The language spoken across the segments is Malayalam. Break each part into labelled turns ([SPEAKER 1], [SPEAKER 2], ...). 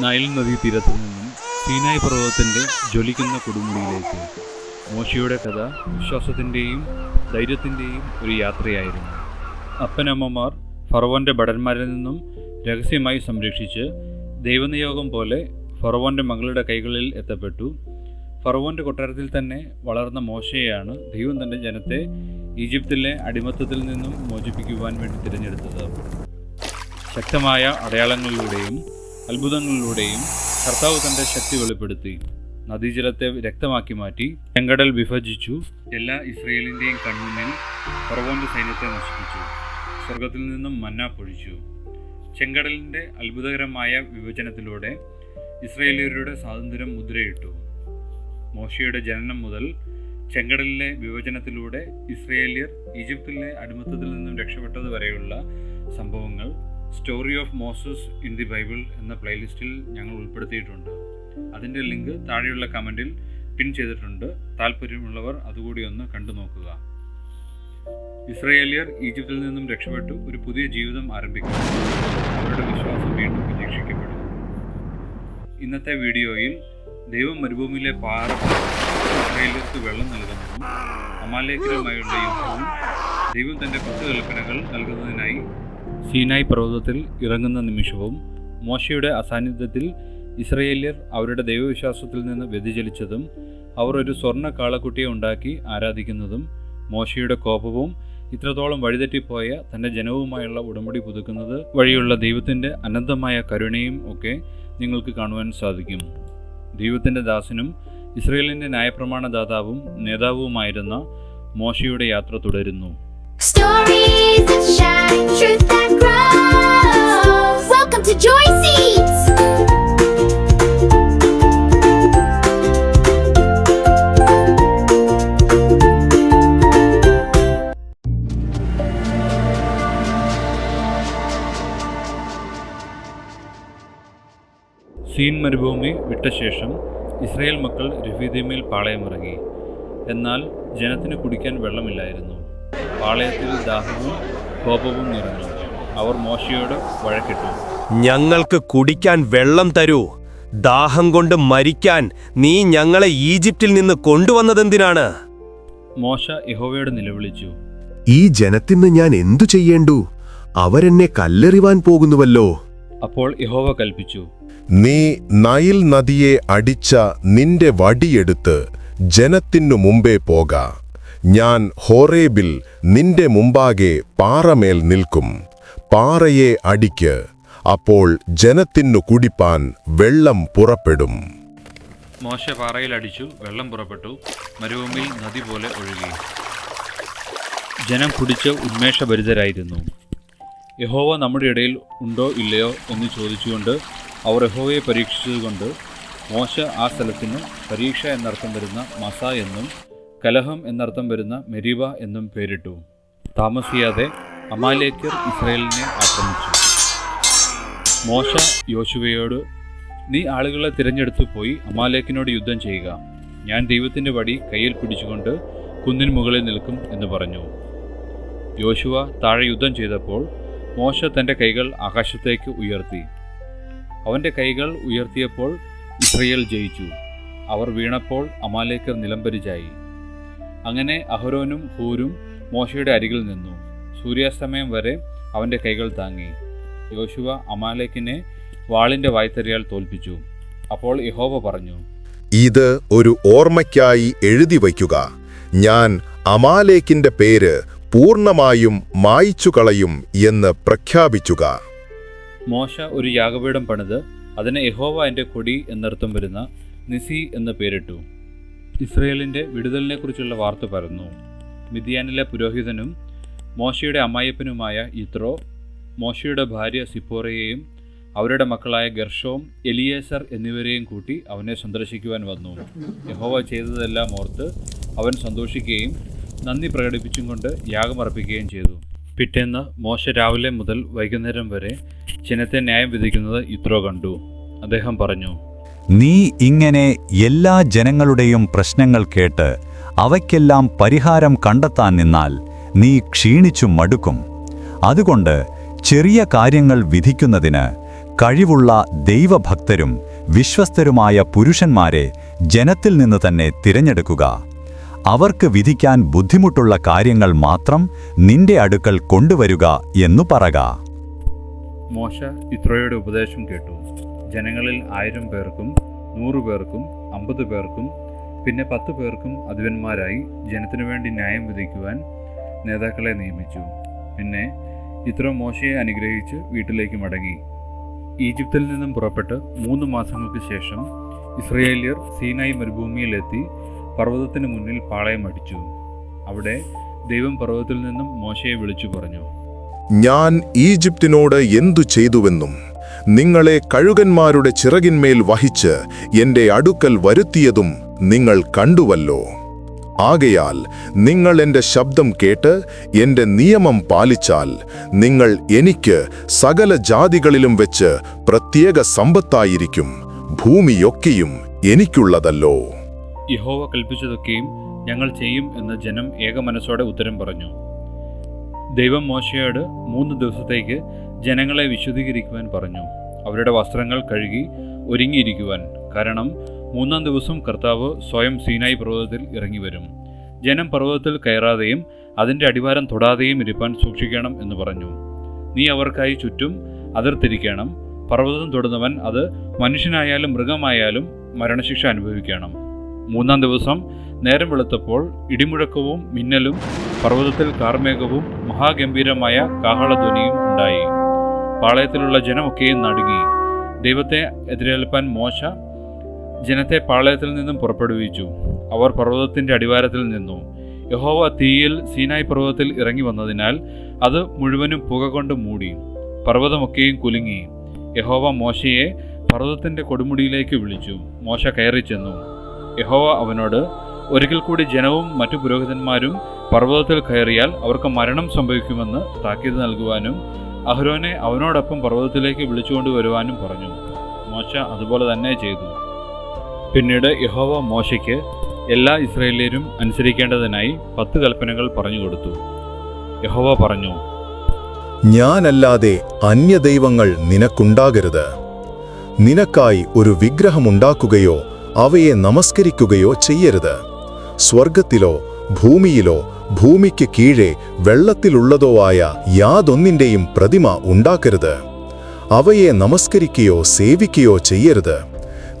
[SPEAKER 1] നൈൽ നദീ തീരത്തു നിന്നും സീനായ് പർവതത്തിന്റെ ജ്വലിക്കുന്ന കൊടുമുടിയിലേക്ക് മോശയുടെ കഥ വിശ്വാസത്തിന്റെയും ധൈര്യത്തിന്റെയും ഒരു യാത്രയായിരുന്നു. അപ്പനമ്മമാർ ഫറവോന്റെ ഭടന്മാരിൽ നിന്നും രഹസ്യമായി സംരക്ഷിച്ച് ദൈവനിയോഗം പോലെ ഫറവോന്റെ മകളുടെ കൈകളിൽ എത്തപ്പെട്ടു. ഫറവോന്റെ കൊട്ടാരത്തിൽ തന്നെ വളർന്ന മോശയെയാണ് ദൈവം തന്റെ ജനത്തെ ഈജിപ്തിലെ അടിമത്തത്തിൽ നിന്നും മോചിപ്പിക്കുവാൻ വേണ്ടി തിരഞ്ഞെടുത്തത്. ശക്തമായ അടയാളങ്ങളിലൂടെയും അത്ഭുതങ്ങളിലൂടെയും കർത്താവ് തന്റെ ശക്തി വെളിപ്പെടുത്തി നദീജലത്തെ രക്തമാക്കി മാറ്റി ചെങ്കടൽ വിഭജിച്ചു എല്ലാ ഇസ്രയേലിന്റെയും കൺമുന്നിൽ ഫറവോന്റെ സൈന്യത്തെ നശിപ്പിച്ചു സ്വർഗത്തിൽ നിന്നും മന്ന പൊഴിച്ചു. ചെങ്കടലിന്റെ അത്ഭുതകരമായ വിഭജനത്തിലൂടെ ഇസ്രയേലിയരുടെ സ്വാതന്ത്ര്യം മുദ്രയിട്ടു. മോശയുടെ ജനനം മുതൽ ചെങ്കടലിലെ വിഭജനത്തിലൂടെ ഇസ്രയേലിയർ ഈജിപ്തിലെ അടിമത്തത്തിൽ നിന്നും രക്ഷപ്പെട്ടതുവരെയുള്ള സംഭവങ്ങൾ story of Moses in the Bible എന്ന പ്ലേലിസ്റ്റിൽ ഞങ്ങൾ ഉൾപ്പെടുത്തിയിട്ടുണ്ട്. അതിന്റെ ലിങ്ക് താഴെയുള്ള കമന്റിൽ പിൻ ചെയ്തിട്ടുണ്ട്. താല്പര്യമുള്ളവർ അതുകൂടി ഒന്ന് കണ്ടു നോക്കുക. ഇസ്രയേലിയർ ഈജിപ്തിൽ നിന്നും രക്ഷപ്പെട്ടു. ഒരു പുതിയ ജീവിതം ആരംഭിക്കുന്നു അവരുടെ വിശ്വാസം വീണ്ടും പരീക്ഷിക്കപ്പെടുന്നു ഇന്നത്തെ വീഡിയോയിൽ ദൈവം മരുഭൂമിയിലെ പാറ ഇസ്രയേലിയർക്ക് വെള്ളം നൽകുന്നതും അമാലേഖരമായുള്ള യുദ്ധവും ദൈവം തന്റെ പത്ത് കൽപ്പനകൾ നൽകുന്നതിനായി സീനായ് പർവതത്തിൽ ഇറങ്ങുന്ന നിമിഷവും മോശയുടെ അസാന്നിധ്യത്തിൽ ഇസ്രയേല്യർ അവരുടെ ദൈവവിശ്വാസത്തിൽ നിന്ന് വ്യതിചലിച്ചതും അവർ ഒരു സ്വർണ കാളക്കുട്ടിയെ ഉണ്ടാക്കി ആരാധിക്കുന്നതും മോശയുടെ കോപവും ഇത്രത്തോളം വഴിതെറ്റിപ്പോയ തന്റെ ജനവുമായുള്ള ഉടമ്പടി പുതുക്കുന്നത് വഴിയുള്ള ദൈവത്തിന്റെ അനന്തമായ കരുണയും ഒക്കെ നിങ്ങൾക്ക് കാണുവാൻ സാധിക്കും. ദൈവത്തിന്റെ ദാസനും ഇസ്രയേലിന്റെ ന്യായപ്രമാണദാതാവും നേതാവുമായിരുന്ന മോശയുടെ യാത്ര തുടരുന്നു.
[SPEAKER 2] Stories that shine, truth that grows. Welcome to Joy Seeds.
[SPEAKER 1] Scene മരുഭൂമി വിട്ട ശേഷം ഇസ്രായേൽ മക്കൾ രഫീദീമയിൽ പാളയമിറങ്ങി എന്നാൽ ജനത്തിന് കുടിക്കാൻ വെള്ളമില്ലായിരുന്നു പാളയത്തിൽ ദാഹവും കോപവും നിറഞ്ഞു. അവർ മോശയോട് വഴക്കിട്ടു.
[SPEAKER 3] ഞങ്ങൾക്ക് കുടിക്കാൻ വെള്ളം തരൂ. ദാഹം കൊണ്ട് മരിക്കാൻ നീ ഞങ്ങളെ ഈജിപ്തിൽ നിന്ന് കൊണ്ടുവന്നതെന്തിനാണ്?
[SPEAKER 1] മോശ യഹോവയോട് നിലവിളിച്ചു.
[SPEAKER 4] ഈ ജനത്തിന് ഞാൻ എന്തു ചെയ്യേണ്ടു? അവരെന്നെ കല്ലെറിവാൻ പോകുന്നുവല്ലോ.
[SPEAKER 1] അപ്പോൾ യഹോവ കൽപ്പിച്ചു
[SPEAKER 5] നീ നൈൽ നദിയെ അടിച്ച നിന്റെ വടിയെടുത്ത് ജനത്തിനു മുമ്പേ പോക. ഞാൻ ഹോറേബിൽ നിന്റെ മുമ്പാകെ പാറമേൽ നിൽക്കും. പാറയെ അടിക്ക്. അപ്പോൾ ജനത്തിനു കുടിപ്പാൻ വെള്ളം പുറപ്പെടും.
[SPEAKER 1] മോശ പാറയിൽ അടിച്ചു വെള്ളം പുറപ്പെട്ടു. മരുഭൂമിയിൽ നദി പോലെ ഒഴുകി. ജനം കുടിച്ച് ഉന്മേഷഭരിതരായിരുന്നു. യഹോവ നമ്മുടെ ഇടയിൽ ഉണ്ടോ ഇല്ലയോ എന്ന് ചോദിച്ചുകൊണ്ട് അവർ യഹോവയെ പരീക്ഷിച്ചതുകൊണ്ട് മോശ ആ സ്ഥലത്തിന് പരീക്ഷ എന്നർത്ഥം വരുന്ന മസ എന്നും കലഹം എന്നർത്ഥം വരുന്ന മെരീബ എന്നും പേരിട്ടു. താമസിയാതെ അമാലേക്കർ ഇസ്രയേലിനെ ആക്രമിച്ചു. മോശ യോശുവയോട് നീ ആളുകളെ തിരഞ്ഞെടുത്തു പോയി അമാലേക്കിനോട് യുദ്ധം ചെയ്യുക. ഞാൻ ദൈവത്തിന്റെ വടി കയ്യിൽ പിടിച്ചുകൊണ്ട് കുന്നിൻ മുകളിൽ നിൽക്കും എന്ന് പറഞ്ഞു. യോശുവ താഴെ യുദ്ധം ചെയ്തപ്പോൾ മോശ തന്റെ കൈകൾ ആകാശത്തേക്ക് ഉയർത്തി. അവന്റെ കൈകൾ ഉയർത്തിയപ്പോൾ ഇസ്രയേൽ ജയിച്ചു. അവർ വീണപ്പോൾ അമാലേക്കർ നിലംപരിചായി. അങ്ങനെ അഹരോനും ഹൂരും മോശയുടെ അരികിൽ നിന്നു. സൂര്യാസ്തമയം വരെ അവന്റെ കൈകൾ താങ്ങി. യോശുവ അമാലേക്കിനെ വാളിന്റെ വായ്ത്തരിയാൽ തോൽപ്പിച്ചു. അപ്പോൾ യഹോവ പറഞ്ഞു
[SPEAKER 5] ഇത് ഒരു ഓർമ്മയ്ക്കായി എഴുതി വയ്ക്കുക. ഞാൻ അമാലേക്കിന്റെ പേര് പൂർണമായും മായ്ച്ചു കളയും എന്ന് പ്രഖ്യാപിച്ചുക.
[SPEAKER 1] മോശ ഒരു യാഗപീഠം പണിത് അതിനെ യഹോവ എന്റെ കൊടി എന്നർത്ഥം വരുന്ന നിസി എന്ന് പേരിട്ടു. ഇസ്രയേലിന്റെ വിടുതലിനെക്കുറിച്ചുള്ള വാർത്ത പരന്നു. മിതിയാനിലെ പുരോഹിതനും മോശയുടെ അമ്മായപ്പനുമായ ഇത്രോ മോശയുടെ ഭാര്യ സിപ്പോറയെയും അവരുടെ മക്കളായ ഗർഷോം എലിയേസർ എന്നിവരെയും കൂട്ടി അവനെ സന്ദർശിക്കുവാൻ വന്നു. യഹോവ ചെയ്തതെല്ലാം ഓർത്ത് അവൻ സന്തോഷിക്കുകയും നന്ദി പ്രകടിപ്പിച്ചും കൊണ്ട് യാഗമർപ്പിക്കുകയും ചെയ്തു. പിറ്റേന്ന് മോശ രാവിലെ മുതൽ വൈകുന്നേരം വരെ ചിനത്തെ ന്യായം വിധിക്കുന്നത് ഇത്രോ കണ്ടു. അദ്ദേഹം പറഞ്ഞു
[SPEAKER 6] നീ ഇങ്ങനെ എല്ലാ ജനങ്ങളുടെയും പ്രശ്നങ്ങൾ കേട്ട് അവയ്ക്കെല്ലാം പരിഹാരം കണ്ടെത്താൻ നിന്നാൽ നീ ക്ഷീണിച്ചു മടുക്കും. അതുകൊണ്ട് ചെറിയ കാര്യങ്ങൾ വിധിക്കുന്നതിന് കഴിവുള്ള ദൈവഭക്തരും വിശ്വസ്തരുമായ പുരുഷന്മാരെ ജനത്തിൽ നിന്ന് തന്നെ തിരഞ്ഞെടുക്കുക. അവർക്ക് വിധിക്കാൻ ബുദ്ധിമുട്ടുള്ള കാര്യങ്ങൾ മാത്രം നിന്റെ അടുക്കൽ കൊണ്ടുവരുക എന്നു പറക.
[SPEAKER 1] മോശ ഇത്രയുടെ ഉപദേശം കേട്ടു. ജനങ്ങളിൽ ആയിരം പേർക്കും നൂറു പേർക്കും അമ്പത് പേർക്കും പിന്നെ പത്ത് പേർക്കും അധിപന്മാരായി ജനത്തിനു വേണ്ടി ന്യായം വിധിക്കുവാൻ നേതാക്കളെ നിയമിച്ചു. പിന്നെ ഇത്ര മോശയെ അനുഗ്രഹിച്ച് വീട്ടിലേക്ക് മടങ്ങി. ഈജിപ്തിൽ നിന്നും പുറപ്പെട്ട് മൂന്ന് മാസങ്ങൾക്ക് ശേഷം ഇസ്രയേലിയർ സീനായി മരുഭൂമിയിലെത്തി പർവതത്തിന് മുന്നിൽ പാളയം അടിച്ചു. അവിടെ ദൈവം പർവതത്തിൽ നിന്നും മോശയെ വിളിച്ചു പറഞ്ഞു.
[SPEAKER 5] ഞാൻ ഈജിപ്തിനോട് എന്തു ചെയ്തുവെന്നും നിങ്ങളെ കഴുകന്മാരുടെ ചിറകിന്മേൽ വഹിച്ച് എന്റെ അടുക്കൽ വരുത്തിയതും നിങ്ങൾ കണ്ടുവല്ലോ. ആകയാൽ നിങ്ങൾ എന്റെ ശബ്ദം കേട്ട് എന്റെ നിയമം പാലിച്ചാൽ നിങ്ങൾ എനിക്ക് സകല ജാതികളിലും വെച്ച് പ്രത്യേക സമ്പത്തായിരിക്കും ഭൂമിയൊക്കെയും എനിക്കുള്ളതല്ലോ.
[SPEAKER 1] യഹോവ കൽപ്പിച്ചതൊക്കെയും ഞങ്ങൾ ചെയ്യും എന്ന് ജനം ഏക മനസ്സോടെ ഉത്തരം പറഞ്ഞു. ദൈവം മോശയോട് മൂന്ന് ദിവസത്തേക്ക് ജനങ്ങളെ വിശുദ്ധീകരിക്കുവാൻ പറഞ്ഞു. അവരുടെ വസ്ത്രങ്ങൾ കഴുകി ഒരുങ്ങിയിരിക്കുവാൻ. കാരണം മൂന്നാം ദിവസം കർത്താവ് സ്വയം സീനായി പർവതത്തിൽ ഇറങ്ങി വരും ജനം പർവതത്തിൽ കയറാതെയും അതിന്റെ അടിവാരം തൊടാതെയും ഇരിപ്പാൻ സൂക്ഷിക്കണം എന്ന് പറഞ്ഞു. നീ അവർക്കായി ചുറ്റും അതിർത്തിരിക്കണം. പർവതം തൊടുന്നവൻ അത് മനുഷ്യനായാലും മൃഗമായാലും മരണശിക്ഷ അനുഭവിക്കണം. മൂന്നാം ദിവസം നേരം വെളുത്തപ്പോൾ ഇടിമുഴക്കവും മിന്നലും പർവതത്തിൽ കാർമേഘവും മഹാഗംഭീരമായ കാഹളധ്വനിയും ഉണ്ടായി. പാളയത്തിലുള്ള ജനമൊക്കെയും നടുങ്ങി. ദൈവത്തെ എതിരേൽപ്പാൻ മോശ ജനത്തെ പാളയത്തിൽ നിന്നും പുറപ്പെടുവിച്ചു. അവർ പർവതത്തിന്റെ അടിവാരത്തിൽ നിന്നു. യഹോവ തീയിൽ സീനായ് പർവതത്തിൽ ഇറങ്ങി വന്നതിനാൽ അത് മുഴുവനും പുക കൊണ്ട് മൂടി. പർവതമൊക്കെയും കുലുങ്ങി. യഹോവ മോശയെ പർവതത്തിന്റെ കൊടുമുടിയിലേക്ക് വിളിച്ചു. മോശ കയറി ചെന്നു. യഹോവ അവനോട് ഒരിക്കൽ കൂടി ജനവും മറ്റു പുരോഹിതന്മാരും പർവതത്തിൽ കയറിയാൽ അവർക്ക് മരണം സംഭവിക്കുമെന്ന് താക്കീത് നൽകുവാനും അഹ്രോനെ അവനോടൊപ്പം പർവതത്തിലേക്ക് വിളിച്ചുകൊണ്ട് വരുവാനും പറഞ്ഞു. മോശ അതുപോലെ തന്നെ ചെയ്തു. പിന്നീട് യഹോവ മോശയ്ക്ക് എല്ലാ ഇസ്രയേലിയരും അനുസരിക്കേണ്ടതിനായി പത്ത് കൽപ്പനകൾ പറഞ്ഞു കൊടുത്തു. യഹോവ പറഞ്ഞു
[SPEAKER 5] ഞാനല്ലാതെ അന്യദൈവങ്ങൾ നിനക്കുണ്ടാകരുത്. നിനക്കായി ഒരു വിഗ്രഹമുണ്ടാക്കുകയോ അവയെ നമസ്കരിക്കുകയോ ചെയ്യരുത്. സ്വർഗത്തിലോ ഭൂമിയിലോ ഭൂമിക്ക് കീഴെ വെള്ളത്തിലുള്ളതോ ആയ യാതൊന്നിന്റെയും പ്രതിമ ഉണ്ടാക്കരുത്. അവയെ നമസ്കരിക്കുകയോ സേവിക്കുകയോ ചെയ്യരുത്.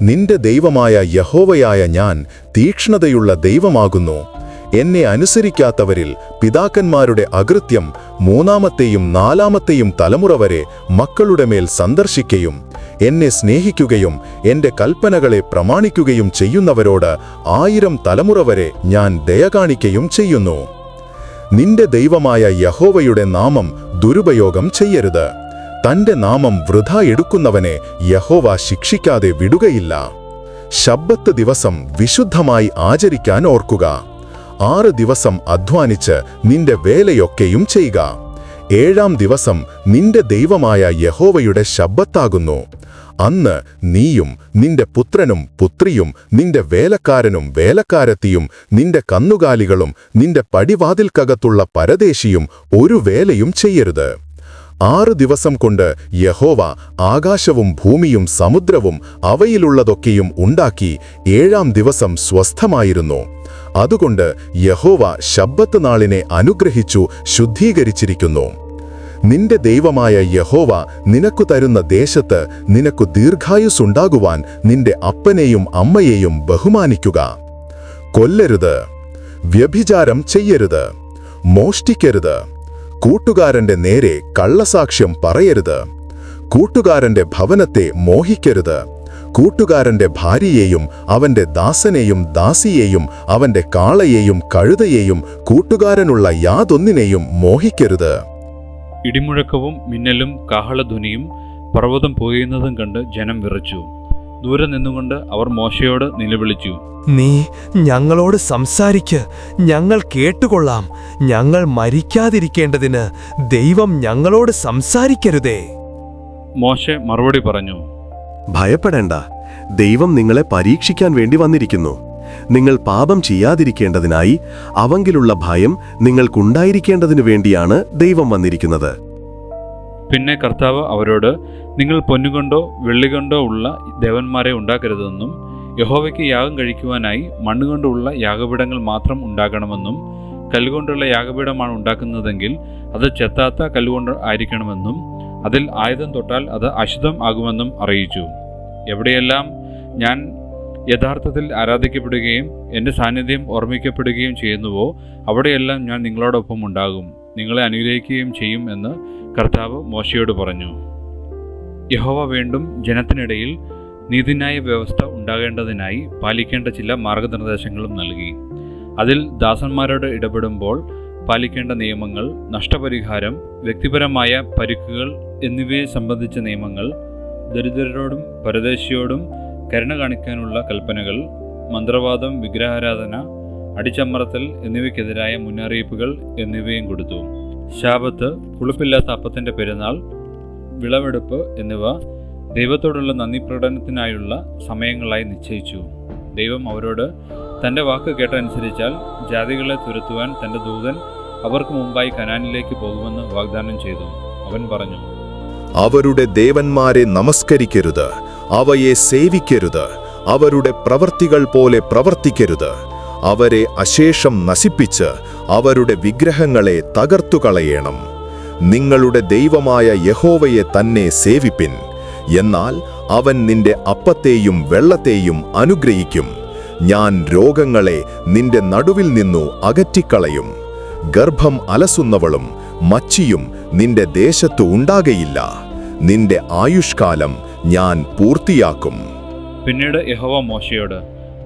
[SPEAKER 5] നിന്റെ ദൈവമായ യഹോവയായ ഞാൻ തീക്ഷ്ണതയുള്ള ദൈവമാകുന്നു. എന്നെ അനുസരിക്കാത്തവരിൽ പിതാക്കന്മാരുടെ അകൃത്യം മൂന്നാമത്തെയും നാലാമത്തെയും തലമുറ വരെ മക്കളുടെ മേൽ സന്ദർശിക്കുകയും എന്നെ സ്നേഹിക്കുകയും എന്റെ കൽപ്പനകളെ പ്രമാണിക്കുകയും ചെയ്യുന്നവരോട് ആയിരം തലമുറ വരെ ഞാൻ ദയ കാണിക്കുകയും ചെയ്യുന്നു. നിന്റെ ദൈവമായ യഹോവയുടെ നാമം ദുരുപയോഗം ചെയ്യരുത്. തന്റെ നാമം വൃഥ എടുക്കുന്നവനെ യഹോവ ശിക്ഷിക്കാതെ വിടുകയില്ല. ശബ്ബത്ത് ദിവസം വിശുദ്ധമായി ആചരിക്കാൻ ഓർക്കുക. ആറ് ദിവസം അധ്വാനിച്ച് നിന്റെ വേലയൊക്കെയും ചെയ്യുക. ഏഴാം ദിവസം നിന്റെ ദൈവമായ യഹോവയുടെ ശബ്ബത്താകുന്നു. അന്ന് നീയും നിന്റെ പുത്രനും പുത്രിയും നിന്റെ വേലക്കാരനും വേലക്കാരത്തിയും നിന്റെ കന്നുകാലികളും നിന്റെ പടിവാതിൽക്കകത്തുള്ള പരദേശിയും ഒരു വേലയും ചെയ്യരുത്. ആറു ദിവസം കൊണ്ട് യഹോവ ആകാശവും ഭൂമിയും സമുദ്രവും അവയിലുള്ളതൊക്കെയും ഉണ്ടാക്കി ഏഴാം ദിവസം സ്വസ്ഥമായിരുന്നു. അതുകൊണ്ട് യഹോവ ശബ്ബത്ത് നാളിനെ അനുഗ്രഹിച്ചു ശുദ്ധീകരിച്ചിരിക്കുന്നു. നിന്റെ ദൈവമായ യഹോവ നിനക്കു തരുന്ന ദേശത്ത് നിനക്കു ദീർഘായുസ്സുണ്ടാകുവാൻ നിന്റെ അപ്പനെയും അമ്മയെയും ബഹുമാനിക്കുക. കൊല്ലരുത്. വ്യഭിചാരം ചെയ്യരുത്. മോഷ്ടിക്കരുത്. കൂട്ടുകാരന്റെ നേരെ കള്ളസാക്ഷ്യം പറയരുത്. കൂട്ടുകാരന്റെ ഭവനത്തെ മോഹിക്കരുത്. കൂട്ടുകാരന്റെ ഭാര്യയെയും അവന്റെ ദാസനെയും ദാസിയെയും അവന്റെ കാളയെയും കഴുതയെയും കൂട്ടുകാരനുള്ള യാതൊന്നിനെയും മോഹിക്കരുത്.
[SPEAKER 1] ഇടിമുഴക്കവും മിന്നലും കാഹളധ്വനിയും പർവതം പോയുന്നതും കണ്ട് ജനം വിറച്ചു. ദൂരെ നിന്നുകൊണ്ട് അവർ മോശയോട് നിലവിളിച്ചു.
[SPEAKER 3] നീ ഞങ്ങളോട് സംസാരിക്ക്. ഞങ്ങൾ കേട്ടുകൊള്ളാം. ഞങ്ങൾ മരിക്കാതിരിക്കേണ്ടതിന് ദൈവം ഞങ്ങളോട് സംസാരിക്കരുതേ.
[SPEAKER 1] മോശ മറുപടി പറഞ്ഞു.
[SPEAKER 4] ഭയപ്പെടേണ്ട. ദൈവം നിങ്ങളെ പരീക്ഷിക്കാൻ വേണ്ടി വന്നിരിക്കുന്നു. നിങ്ങൾ പാപം ചെയ്യാതിരിക്കേണ്ടതിനായി അവങ്കിലുള്ള ഭയം നിങ്ങൾക്കുണ്ടായിരിക്കേണ്ടതിനു വേണ്ടിയാണ് ദൈവം വന്നിരിക്കുന്നത്.
[SPEAKER 1] പിന്നെ കർത്താവ് അവരോട് നിങ്ങൾ പൊന്നുകൊണ്ടോ വെള്ളികൊണ്ടോ ഉള്ള ദേവന്മാരെ ഉണ്ടാക്കരുതെന്നും യഹോവയ്ക്ക് യാഗം കഴിക്കുവാനായി മണ്ണുകൊണ്ടുള്ള യാഗപീഠങ്ങൾ മാത്രം ഉണ്ടാക്കണമെന്നും കല്ലുകൊണ്ടുള്ള യാഗപീഠമാണ് ഉണ്ടാക്കുന്നതെങ്കിൽ അത് ചെത്താത്ത കല്ലുകൊണ്ട് ആയിരിക്കണമെന്നും അതിൽ ആയുധം തൊട്ടാൽ അത് അശുദ്ധം ആകുമെന്നും അറിയിച്ചു. എവിടെയെല്ലാം ഞാൻ യഥാർത്ഥത്തിൽ ആരാധിക്കപ്പെടുകയും എന്റെ സാന്നിധ്യം ഓർമ്മിക്കപ്പെടുകയും ചെയ്യുന്നുവോ അവിടെയെല്ലാം ഞാൻ നിങ്ങളോടൊപ്പം ഉണ്ടാകും. നിങ്ങളെ അനുഗ്രഹിക്കുകയും ചെയ്യും എന്ന് കർത്താവ് മോശയോട് പറഞ്ഞു. യഹോവ വീണ്ടും ജനത്തിനിടയിൽ നീതിന്യായ വ്യവസ്ഥ ഉണ്ടാകേണ്ടതിനായി പാലിക്കേണ്ട ചില മാർഗനിർദ്ദേശങ്ങളും നൽകി. അതിൽ ദാസന്മാരോട് ഇടപെടുമ്പോൾ പാലിക്കേണ്ട നിയമങ്ങൾ നഷ്ടപരിഹാരം വ്യക്തിപരമായ പരിക്കുകൾ എന്നിവയെ സംബന്ധിച്ച നിയമങ്ങൾ ദരിദ്രരോടും പരദേശിയോടും കരുണ കാണിക്കാനുള്ള കൽപ്പനകൾ മന്ത്രവാദം വിഗ്രഹാരാധന അടിച്ചമർത്തൽ എന്നിവയ്ക്കെതിരായ മുന്നറിയിപ്പുകൾ എന്നിവയും കൊടുത്തു. ശാപത്ത് പുളിപ്പില്ലാത്ത അപ്പത്തിന്റെ പെരുന്നാൾ വിളവെടുപ്പ് എന്നിവ ദൈവത്തോടുള്ള നന്ദി പ്രകടനത്തിനായുള്ള സമയങ്ങളായി നിശ്ചയിച്ചു. ദൈവം അവരോട് തന്റെ വാക്ക് കേട്ടനുസരിച്ചാൽ ജാതികളെ തുരത്തുവാൻ തന്റെ ദൂതൻ അവർക്ക് മുമ്പായി കനാനിലേക്ക് പോകുമെന്ന് വാഗ്ദാനം ചെയ്തു. അവൻ പറഞ്ഞു
[SPEAKER 5] അവരുടെ ദേവന്മാരെ നമസ്കരിക്കരുത്. അവയെ സേവിക്കരുത്. അവരുടെ പ്രവർത്തികൾ പോലെ പ്രവർത്തിക്കരുത്. അവരെ അശേഷം നശിപ്പിച്ച് അവരുടെ വിഗ്രഹങ്ങളെ തകർത്തുകളയണം. നിങ്ങളുടെ ദൈവമായ യഹോവയെ തന്നെ സേവിപ്പിൻ. എന്നാൽ അവൻ നിന്റെ അപ്പത്തെയും വെള്ളത്തെയും അനുഗ്രഹിക്കും. ഞാൻ രോഗങ്ങളെ നിന്റെ നടുവിൽ നിന്നു അകറ്റിക്കളയും. ഗർഭം അലസുന്നവളും മച്ചിയും നിന്റെ ദേശത്തു ഉണ്ടാകയില്ല. നിന്റെ ആയുഷ്കാലം ഞാൻ പൂർത്തിയാക്കും.
[SPEAKER 1] പിന്നീട് യഹോവ മോശയോട്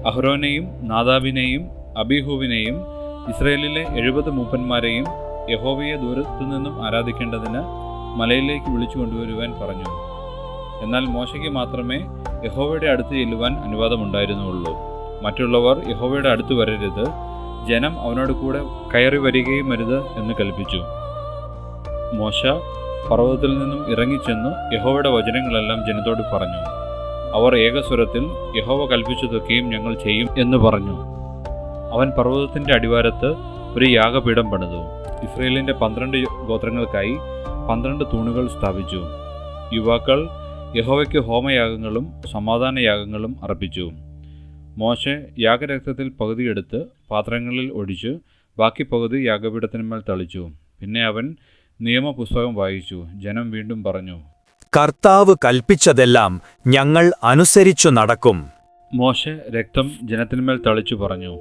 [SPEAKER 1] അഹ്റോനെയും നാദാബിനെയും അബിഹുവിനെയും ഇസ്രയേലിലെ എഴുപത് മൂപ്പന്മാരെയും യഹോവയെ ദൂരത്തു നിന്നും ആരാധിക്കേണ്ടതിന് മലയിലേക്ക് വിളിച്ചു കൊണ്ടുവരുവാൻ പറഞ്ഞു. എന്നാൽ മോശയ്ക്ക് മാത്രമേ യഹോവയുടെ അടുത്ത് ചെല്ലുവാൻ അനുവാദമുണ്ടായിരുന്നുള്ളൂ. മറ്റുള്ളവർ യഹോവയുടെ അടുത്ത് വരരുത്. ജനം അവനോട് കൂടെ കയറി വരികയും അരുത് എന്ന് കൽപ്പിച്ചു. മോശ പർവതത്തിൽ നിന്നും ഇറങ്ങിച്ചെന്ന് യഹോവയുടെ വചനങ്ങളെല്ലാം ജനത്തോട് പറഞ്ഞു. അവർ ഏകസ്വരത്തിൽ യഹോവ കൽപ്പിച്ചതൊക്കെയും ഞങ്ങൾ ചെയ്യും എന്ന് പറഞ്ഞു. അവൻ പർവതത്തിന്റെ അടിവാരത്ത് ഒരു യാഗപീഠം പണിതു. ഇസ്രയേലിന്റെ പന്ത്രണ്ട് ഗോത്രങ്ങൾക്കായി പന്ത്രണ്ട് തൂണുകൾ സ്ഥാപിച്ചു. യുവാക്കൾ യഹോവയ്ക്ക് ഹോമയാഗങ്ങളും സമാധാനയാഗങ്ങളും അർപ്പിച്ചു. മോശെ യാഗരക്തത്തിൽ പകുതിയെടുത്ത് പാത്രങ്ങളിൽ ഒഴിച്ച് ബാക്കി പകുതി യാഗപീഠത്തിന്മേൽ തളിച്ചു. പിന്നെ അവൻ നിയമപുസ്തകം വായിച്ചു. ജനം വീണ്ടും പറഞ്ഞു
[SPEAKER 3] കർത്താവ് കൽപ്പിച്ചതെല്ലാം ഞങ്ങൾ അനുസരിച്ചു നടക്കും.
[SPEAKER 1] മോശ രക്തം ജനത്തിന്മേൽ തളിച്ചു പറഞ്ഞു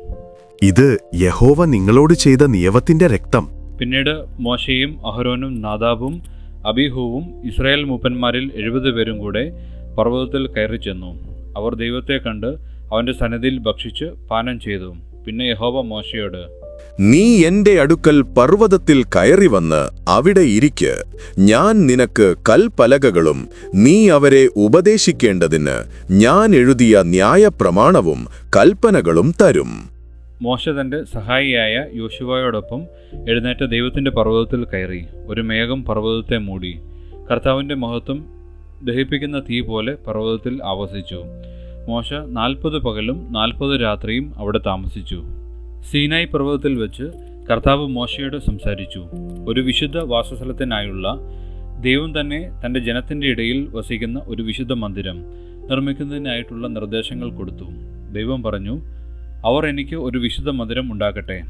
[SPEAKER 4] ഇത് യഹോവ നിങ്ങളോട് ചെയ്ത നിയമത്തിന്റെ രക്തം.
[SPEAKER 1] പിന്നീട് മോശയും അഹരോനും നാദാബും അബിഹുവും ഇസ്രായേൽ മൂപ്പന്മാരിൽ എഴുപത് പേരും കൂടെ പർവതത്തിൽ കയറി ചെന്നു. അവർ ദൈവത്തെ കണ്ട് അവന്റെ സന്നിധിയിൽ ഭക്ഷിച്ച് പാനം ചെയ്തു. പിന്നെ യഹോവ മോശയോട്
[SPEAKER 5] നീ എന്റെ അടുക്കൽ പർവതത്തിൽ കയറി വന്ന് അവിടെ ഇരിക്ക്. ഞാൻ നിനക്ക് കൽപ്പലകകളും നീ അവരെ ഉപദേശിക്കേണ്ടതിന് ഞാൻ എഴുതിയ ന്യായപ്രമാണവും കൽപ്പനകളും തരും.
[SPEAKER 1] മോശ തന്റെ സഹായിയായ യോശുവയോടൊപ്പം എഴുന്നേറ്റ ദൈവത്തിന്റെ പർവതത്തിൽ കയറി. ഒരു മേഘം പർവതത്തെ മൂടി. കർത്താവിന്റെ മഹത്വം ദഹിപ്പിക്കുന്ന തീ പോലെ പർവതത്തിൽ ആവസിച്ചു. മോശ നാൽപ്പത് പകലും നാൽപ്പത് രാത്രിയും അവിടെ താമസിച്ചു. സീനായി പർവതത്തിൽ വെച്ച് കർത്താവ് മോശയോട് സംസാരിച്ചു ഒരു വിശുദ്ധ വാസസ്ഥലത്തിനായുള്ള ദൈവം തന്നെ തന്റെ ജനത്തിന്റെ ഇടയിൽ വസിക്കുന്ന ഒരു വിശുദ്ധ മന്ദിരം നിർമ്മിക്കുന്നതിനായിട്ടുള്ള നിർദ്ദേശങ്ങൾ കൊടുത്തു. ദൈവം പറഞ്ഞു അവർ എനിക്ക് ഒരു വിശുദ്ധ മന്ദിരം ഉണ്ടാക്കട്ടെ.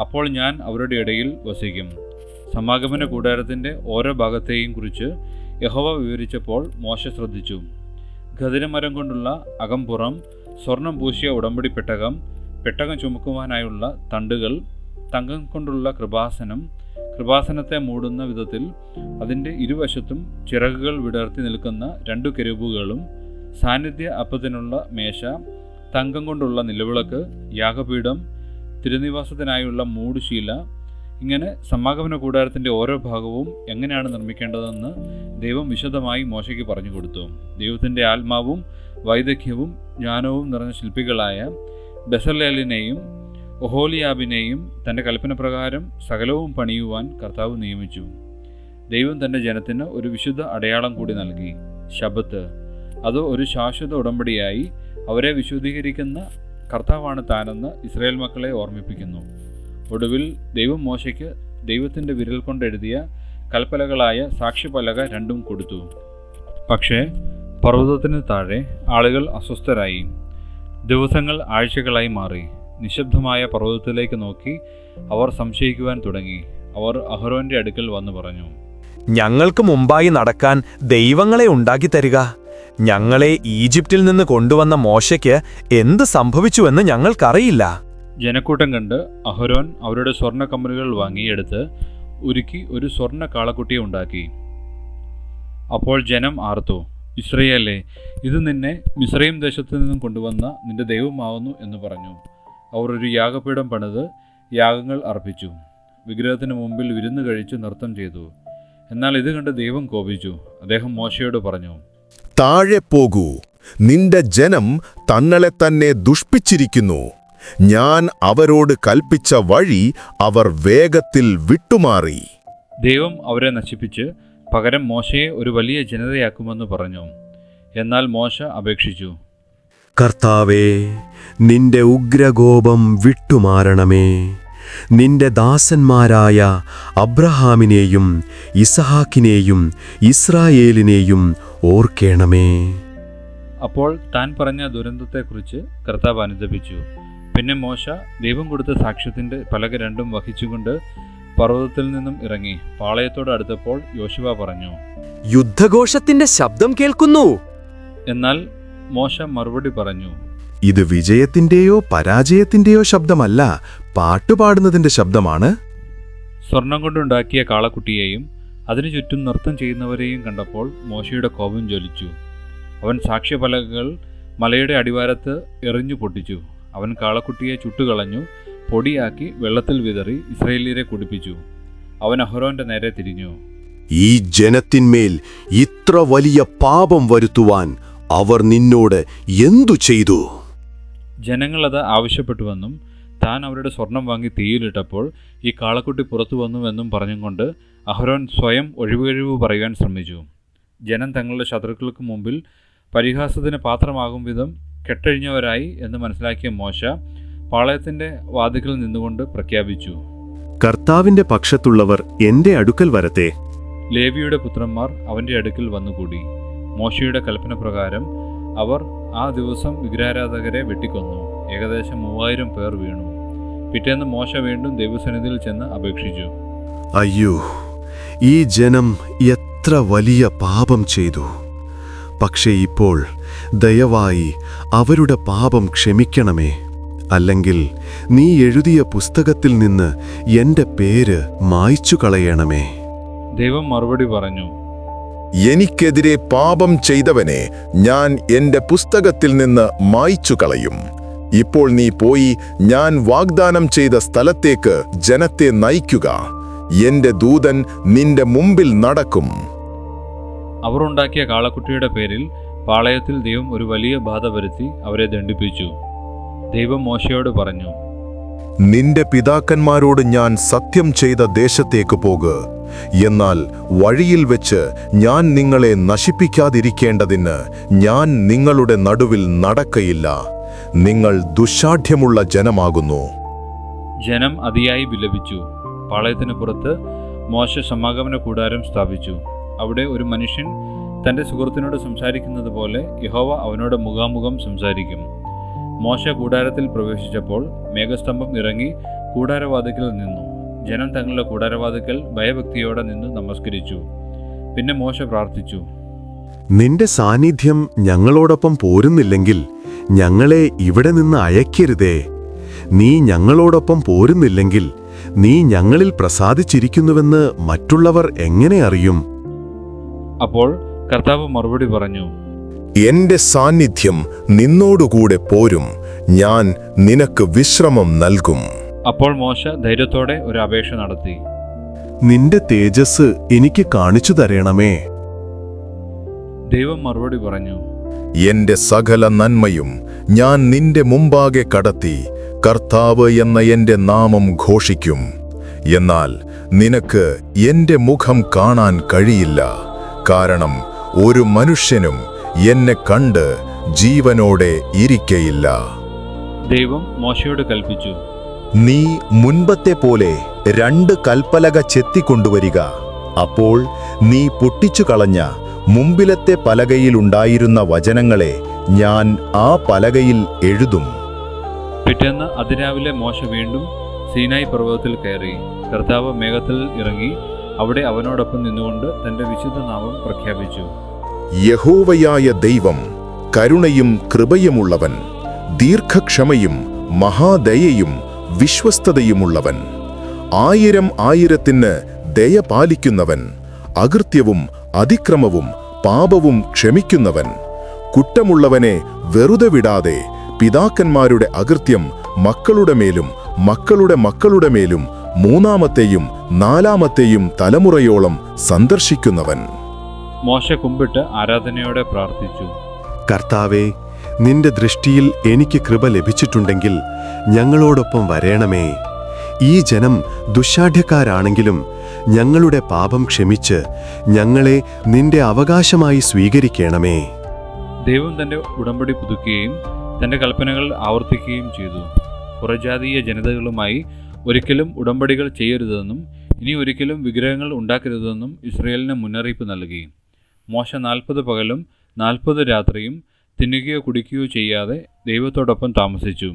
[SPEAKER 1] അപ്പോൾ ഞാൻ അവരുടെ ഇടയിൽ വസിക്കും. സമാഗമന കൂടാരത്തിന്റെ ഓരോ ഭാഗത്തെയും കുറിച്ച് യഹോവ വിവരിച്ചപ്പോൾ മോശ ശ്രദ്ധിച്ചു. ഖതിരമരം കൊണ്ടുള്ള അകംപുറം സ്വർണം പൂശിയ ഉടമ്പടി പെട്ടകം പെട്ടകം ചുമക്കുവാനായുള്ള തണ്ടുകൾ തങ്കം കൊണ്ടുള്ള കൃപാസനം കൃപാസനത്തെ മൂടുന്ന വിധത്തിൽ അതിന്റെ ഇരുവശത്തും ചിറകുകൾ വിടർത്തി നിൽക്കുന്ന രണ്ടു കെരുബുകളും സാന്നിധ്യ അപ്പത്തിനുള്ള മേശ തങ്കം കൊണ്ടുള്ള നിലവിളക്ക് യാഗപീഠം തിരുനിവാസത്തിനായുള്ള മൂടുശീല ഇങ്ങനെ സമാഗമന കൂടാരത്തിന്റെ ഓരോ ഭാഗവും എങ്ങനെയാണ് നിർമ്മിക്കേണ്ടതെന്ന് ദൈവം വിശദമായി മോശയ്ക്ക് പറഞ്ഞു കൊടുത്തു. ദൈവത്തിന്റെ ആത്മാവും വൈദഗ്ധ്യവും ജ്ഞാനവും നിറഞ്ഞ ശില്പികളായ ബെസലേലിനെയും ഒഹോലിയാബിനെയും തന്റെ കൽപ്പനപ്രകാരം സകലവും പണിയുവാൻ കർത്താവ് നിയമിച്ചു. ദൈവം തന്റെ ജനത്തിന് ഒരു വിശുദ്ധ അടയാളം കൂടി നൽകി. ശബത്ത് അത് ഒരു ശാശ്വത ഉടമ്പടിയായി അവരെ വിശുദ്ധീകരിക്കുന്ന കർത്താവാണ് താനെന്ന് ഇസ്രായേൽ മക്കളെ ഓർമ്മിപ്പിക്കുന്നു. ഒടുവിൽ ദൈവം മോശയ്ക്ക് ദൈവത്തിന്റെ വിരൽ കൊണ്ടെഴുതിയ കൽപ്പലകളായ സാക്ഷിപലക രണ്ടും കൊടുത്തു. പക്ഷേ പർവതത്തിന് താഴെ ആളുകൾ അസ്വസ്ഥരായി. ദിവസങ്ങൾ ആഴ്ചകളായി മാറി. നിശബ്ദമായ പർവതത്തിലേക്ക് നോക്കി അവർ സംശയിക്കുവാൻ തുടങ്ങി. അവർ അഹ്റോന്റെ അടുക്കൽ വന്നു പറഞ്ഞു
[SPEAKER 3] ഞങ്ങൾക്ക് മുമ്പായി നടക്കാൻ ദൈവങ്ങളെ ഉണ്ടാക്കി തരിക. ഞങ്ങളെ ഈജിപ്തിൽ നിന്ന് കൊണ്ടുവന്ന മോശയ്ക്ക് എന്ത് സംഭവിച്ചുവെന്ന് ഞങ്ങൾക്കറിയില്ല.
[SPEAKER 1] ജനക്കൂട്ടം കണ്ട് അഹരോൻ അവരുടെ സ്വർണ കമ്പനികൾ വാങ്ങിയെടുത്ത് ഉരുക്കി ഒരു സ്വർണ കാളക്കുട്ടിയെ ഉണ്ടാക്കി. അപ്പോൾ ജനം ആർത്തു ഇസ്രയേലേ ഇത് നിന്നെ മിസ്രൈം ദേശത്തു നിന്നും കൊണ്ടുവന്ന നിന്റെ ദൈവമാവുന്നു എന്ന് പറഞ്ഞു. അവർ ഒരു യാഗപീഠം പണിത് യാഗങ്ങൾ അർപ്പിച്ചു. വിഗ്രഹത്തിന് മുമ്പിൽ വിരുന്ന് കഴിച്ച് നൃത്തം ചെയ്തു. എന്നാൽ ഇത് കണ്ട് ദൈവം കോപിച്ചു. അദ്ദേഹം മോശയോട് പറഞ്ഞു
[SPEAKER 5] താഴെ പോകൂ. നിന്റെ ജനം തന്നളെ തന്നെ ദുഷ്പിച്ചിരിക്കുന്നു. ഞാൻ അവരോട് കൽപ്പിച്ച വഴി അവർ വേഗത്തിൽ വിട്ടുമാറി.
[SPEAKER 1] ദൈവം അവരെ നശിപ്പിച്ച് പകരം മോശയെ ഒരു വലിയ ജനതയാക്കുമെന്ന് പറഞ്ഞു. എന്നാൽ മോശ അപേക്ഷിച്ചു.
[SPEAKER 4] കർത്താവേ നിന്റെ ഉഗ്രകോപം വിട്ടുമാറണമേ. നിന്റെ ദാസന്മാരായ അബ്രഹാമിനെയും ഇസഹാക്കിനെയും ഇസ്രായേലിനെയും ഓർക്കേണമേ.
[SPEAKER 1] അപ്പോൾ താൻ പറഞ്ഞ ദുരന്തത്തെക്കുറിച്ച് കർത്താവ് അനുദപിച്ചു. പിന്നെ മോശ ദൈവം കൊടുത്ത സാക്ഷ്യത്തിന്റെ പലക രണ്ടും വഹിച്ചുകൊണ്ട് പർവതത്തിൽ നിന്നും ഇറങ്ങി പാളയത്തോട് അടുത്തപ്പോൾ യോശുവ പറഞ്ഞു
[SPEAKER 3] യുദ്ധഘോഷത്തിന്റെ ശബ്ദം കേൾക്കുന്നു.
[SPEAKER 1] എന്നാൽ മോശ മറുപടി പറഞ്ഞു
[SPEAKER 4] ഇത് വിജയത്തിന്റെയോ പരാജയത്തിന്റെയോ ശബ്ദമല്ല പാട്ടുപാടുന്നതിന്റെ ശബ്ദമാണ്.
[SPEAKER 1] സ്വർണം കൊണ്ടുണ്ടാക്കിയ കാളക്കുട്ടിയെയും അതിനു ചുറ്റും നൃത്തം ചെയ്യുന്നവരെയും കണ്ടപ്പോൾ മോശയുടെ കോപം ജ്വലിച്ചു. അവൻ സാക്ഷ്യപലകകൾ മലയുടെ അടിവാരത്ത് എറിഞ്ഞു പൊട്ടിച്ചു. അവൻ കാളക്കുട്ടിയെ ചുട്ടുകളഞ്ഞു പൊടിയാക്കി വെള്ളത്തിൽ വിതറി ഇസ്രയേലിയരെ കുടിപ്പിച്ചു. അവൻ അഹ്റോന്റെ നേരെ തിരിഞ്ഞു.
[SPEAKER 4] ഈ ജനത്തിന്മേൽ ഇത്ര വലിയ പാപം വരുത്തുവാൻ അവർ നിന്നോട് എന്തു ചെയ്തു?
[SPEAKER 1] ജനങ്ങളത് ആവശ്യപ്പെട്ടുവെന്നും താൻ അവരുടെ സ്വർണം വാങ്ങി തീയിലിട്ടപ്പോൾ ഈ കാളക്കുട്ടി പുറത്തു വന്നുവെന്നും പറഞ്ഞുകൊണ്ട് അഹ്റോൻ സ്വയം ഒഴിവുകഴിവ് പറയുവാൻ ശ്രമിച്ചു. ജനം തങ്ങളുടെ ശത്രുക്കൾക്ക് മുമ്പിൽ പരിഹാസത്തിന് പാത്രമാകും വിധം കെട്ടഴിഞ്ഞവരായി എന്ന് മനസ്സിലാക്കിയ മോശ പാളയത്തിന്റെ വാതിക്കൽ നിന്നുകൊണ്ട് പ്രഖ്യാപിച്ചു.
[SPEAKER 4] കർത്താവിന്റെ പക്ഷത്തുള്ളവർ എന്റെ അടുക്കൽ വരത്തെ
[SPEAKER 1] ലേവിയുടെ പുത്രന്മാർ അവന്റെ അടുക്കൽ വന്നുകൂടി. മോശയുടെ കൽപ്പന പ്രകാരം അവർ ആ ദിവസം വിഗ്രഹാരാധകരെ വെട്ടിക്കൊന്നു. ഏകദേശം മൂവായിരം പേർ വീണു. പിറ്റേന്ന് മോശ വീണ്ടും ദൈവസന്നിധിയിൽ ചെന്ന് അപേക്ഷിച്ചു.
[SPEAKER 4] അയ്യോ ഈ ജനം എത്ര വലിയ പാപം ചെയ്തു. പക്ഷേ ഇപ്പോൾ ദയവായി അവരുടെ പാപം ക്ഷമിക്കണമേ. അല്ലെങ്കിൽ നീ എഴുതിയ പുസ്തകത്തിൽ നിന്ന് എന്റെ പേര് മായ്ച്ചു കളയണമേ.
[SPEAKER 1] ദൈവം മറുപടി പറഞ്ഞു
[SPEAKER 5] എനിക്കെതിരെ പാപം ചെയ്തവനെ ഞാൻ എന്റെ പുസ്തകത്തിൽ നിന്ന് മായ്ച്ചു കളയും. ഇപ്പോൾ നീ പോയി ഞാൻ വാഗ്ദാനം ചെയ്ത സ്ഥലത്തേക്ക് ജനത്തെ നയിക്കുക. എന്റെ ദൂതൻ നിന്റെ മുമ്പിൽ നടക്കും.
[SPEAKER 1] അവർ ഉണ്ടാക്കിയ കാളക്കുട്ടിയുടെ പേരിൽ പാളയത്തിൽ ദൈവം ഒരു വലിയ ബാധ വരുത്തി അവരെ ദണ്ഡിപ്പിച്ചു. ദൈവം മോശയോട് പറഞ്ഞു
[SPEAKER 5] നിന്റെ പിതാക്കന്മാരോട് ഞാൻ സത്യം ചെയ്ത ദേശത്തേക്ക് പോക. എന്നാൽ വഴിയിൽ വെച്ച് ഞാൻ നിങ്ങളെ നശിപ്പിക്കാതിരിക്കേണ്ടതിന് ഞാൻ നിങ്ങളുടെ നടുവിൽ നടക്കയില്ല. നിങ്ങൾ ദുശാഠ്യമുള്ള ജനമാകുന്നു.
[SPEAKER 1] ജനം അതിയായി വിലപിച്ചു. പാളയത്തിന് പുറത്ത് മോശ സമാഗമന കൂടാരം സ്ഥാപിച്ചു. അവിടെ ഒരു മനുഷ്യൻ തന്റെ സുഹൃത്തിനോട് സംസാരിക്കുന്നത് പോലെ യഹോവ അവനോട് മുഖാമുഖം സംസാരിക്കും. മോശ കൂടാരത്തിൽ പ്രവേശിച്ചപ്പോൾ മേഘസ്തംഭം ഇറങ്ങി കൂടാരവാതിക്കൽ നിന്നു. ജനം തങ്ങളുടെ കൂടാരവാതിക്കൽ ഭയഭക്തിയോടെ നിന്ന് നമസ്കരിച്ചു. പിന്നെ മോശ പ്രാർത്ഥിച്ചു.
[SPEAKER 4] നിന്റെ സാന്നിധ്യം ഞങ്ങളോടൊപ്പം പോരുന്നില്ലെങ്കിൽ ഞങ്ങളെ ഇവിടെ നിന്ന് അയക്കരുതേ. നീ ഞങ്ങളോടൊപ്പം പോരുന്നില്ലെങ്കിൽ നീ ഞങ്ങളിൽ പ്രസാദിച്ചിരിക്കുന്നുവെന്ന് മറ്റുള്ളവർ എങ്ങനെ അറിയും?
[SPEAKER 1] അപ്പോൾ കർത്താവ് മറുപടി പറഞ്ഞു
[SPEAKER 5] എന്റെ സാന്നിധ്യം നിന്നോടുകൂടെ പോരും. ഞാൻ നിനക്ക് വിശ്രമം നൽകും.
[SPEAKER 1] അപ്പോൾ മോശ ധൈര്യത്തോടെ ഒരു അപേക്ഷ നടത്തി.
[SPEAKER 4] നിന്റെ തേജസ് എനിക്ക് കാണിച്ചു തരണമേ.
[SPEAKER 1] ദൈവം മറുപടി പറഞ്ഞു.
[SPEAKER 5] എന്റെ സകല നന്മയും ഞാൻ നിന്റെ മുമ്പാകെ കടത്തി. കർത്താവ് എന്ന എന്റെ നാമം ഘോഷിക്കും. എന്നാൽ നിനക്ക് എന്റെ മുഖം കാണാൻ കഴിയില്ല. കാരണം ഒരു മനുഷ്യനും എന്നെ കണ്ട് ജീവനോടെ ഇരിക്കയില്ല.
[SPEAKER 1] ദൈവം മോശയോട് കൽപ്പിച്ചു.
[SPEAKER 5] നീ മുൻപത്തെ പോലെ രണ്ട് കൽപ്പലക ചെത്തിക്കൊണ്ടുവരിക അപ്പോൾ നീ പൊട്ടിച്ചു കളഞ്ഞ മുമ്പിലത്തെ പലകയിലുണ്ടായിരുന്ന വചനങ്ങളെ ഞാൻ ആ പലകയിൽ എഴുതും.
[SPEAKER 1] പിറ്റേന്ന് അതിരാവിലെ മോശ വീണ്ടും സീനായി പർവതത്തിൽ കയറി. കർത്താവ് മേഘത്തിൽ ഇറങ്ങി അവിടെ അവനോടൊപ്പം നിന്നുകൊണ്ട് തന്റെ വിശുദ്ധ നാമം പ്രഖ്യാപിച്ചു.
[SPEAKER 5] യഹോവയായ ദൈവം കരുണയും കൃപയുമുള്ളവൻ ദീർഘക്ഷമയും മഹാദയയും വിശ്വസ്തതയുമുള്ളവൻ. ആയിരം ആയിരത്തിന് ദയ പാലിക്കുന്നവൻ അകൃത്യവും അതിക്രമവും പാപവും ക്ഷമിക്കുന്നവൻ. കുറ്റമുള്ളവനെ വെറുതെ വിടാതെ പിതാക്കന്മാരുടെ അകൃത്യം മക്കളുടെ മേലും മക്കളുടെ മക്കളുടെ മേലും മൂന്നാമത്തെയും നാലാമത്തെയും തലമുറയോളം സന്ദർശിക്കുന്നവൻ.
[SPEAKER 1] മോശ കുമ്പിട്ട് ആരാധനയോടെ പ്രാർത്ഥിച്ചു.
[SPEAKER 4] കർത്താവേ നിന്റെ ദൃഷ്ടിയിൽ എനിക്ക് കൃപ ലഭിച്ചിട്ടുണ്ടെങ്കിൽ ഞങ്ങളോടൊപ്പം വരേണമേ. ഈ ജനം ദുശാഠ്യക്കാരാണെങ്കിലും ഞങ്ങളുടെ പാപം ക്ഷമിച്ച് ഞങ്ങളെ നിന്റെ അവകാശമായി സ്വീകരിക്കണമേ.
[SPEAKER 1] ദൈവം തന്റെ ഉടമ്പടി പുതുക്കുകയും തന്റെ കൽപ്പനകൾ ആവർത്തിക്കുകയും ചെയ്തു. പുറജാതീയ ജനതകളുമായി ഒരിക്കലും ഉടമ്പടികൾ ചെയ്യരുതെന്നും ഇനി ഒരിക്കലും വിഗ്രഹങ്ങൾ ഉണ്ടാക്കരുതെന്നും ഇസ്രയേലിന് മുന്നറിയിപ്പ് നൽകി. മോശ നാൽപ്പത് പകലും നാൽപ്പത് രാത്രിയും തിന്നുകയോ കുടിക്കുകയോ ചെയ്യാതെ ദൈവത്തോടൊപ്പം താമസിച്ചു.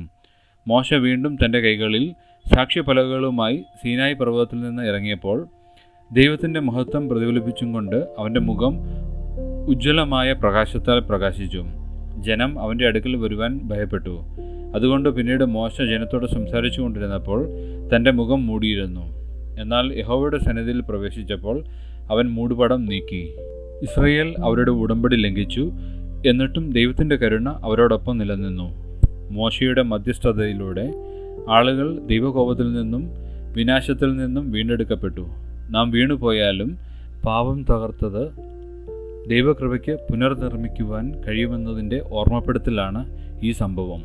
[SPEAKER 1] മോശ വീണ്ടും തന്റെ കൈകളിൽ സാക്ഷ്യഫലകളുമായി സീനായി പർവതത്തിൽ നിന്ന് ഇറങ്ങിയപ്പോൾ ദൈവത്തിന്റെ മഹത്വം പ്രതിഫലിപ്പിച്ചും കൊണ്ട് അവന്റെ മുഖം ഉജ്ജ്വലമായ പ്രകാശത്താൽ പ്രകാശിച്ചു. ജനം അവന്റെ അടുക്കൽ വരുവാൻ ഭയപ്പെട്ടു. അതുകൊണ്ട് പിന്നീട് മോശ ജനത്തോട് സംസാരിച്ചു കൊണ്ടിരുന്നപ്പോൾ തന്റെ മുഖം മൂടിയിരുന്നു. എന്നാൽ യഹോവയുടെ സന്നിധിയിൽ പ്രവേശിച്ചപ്പോൾ അവൻ മൂടുപടം നീക്കി. ഇസ്രയേൽ അവരുടെ ഉടമ്പടി ലംഘിച്ചു. എന്നിട്ടും ദൈവത്തിന്റെ കരുണ അവരോടൊപ്പം നിലനിന്നു. മോശയുടെ മധ്യസ്ഥതയിലൂടെ ആളുകൾ ദൈവകോപത്തിൽ നിന്നും വിനാശത്തിൽ നിന്നും വീണ്ടെടുക്കപ്പെട്ടു. നാം വീണുപോയാലും പാപം തകർത്തത് ദൈവകൃപയ്ക്ക് പുനർനിർമ്മിക്കുവാൻ കഴിയുമെന്നതിന്റെ ഓർമ്മപ്പെടുത്തലാണ് ഈ സംഭവം.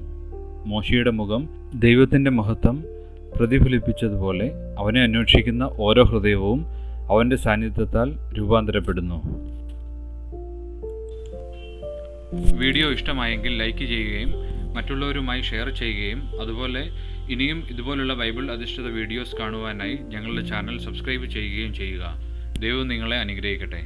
[SPEAKER 1] മോശയുടെ മുഖം ദൈവത്തിന്റെ മഹത്വം പ്രതിഫലിപ്പിച്ചതുപോലെ അവനെ അന്വേഷിക്കുന്ന ഓരോ ഹൃദയവും അവന്റെ സാന്നിധ്യത്താൽ രൂപാന്തരപ്പെടുന്നു. വീഡിയോ ഇഷ്ടമായെങ്കിൽ ലൈക്ക് ചെയ്യുകയും മറ്റുള്ളവരുമായി ഷെയർ ചെയ്യുകയും അതുപോലെ ഇനിയും ഇതുപോലുള്ള ബൈബിൾ അധിഷ്ഠിത വീഡിയോസ് കാണുവാനായി ഞങ്ങളുടെ ചാനൽ സബ്സ്ക്രൈബ് ചെയ്യുകയും ചെയ്യുക. ദൈവം നിങ്ങളെ അനുഗ്രഹിക്കട്ടെ.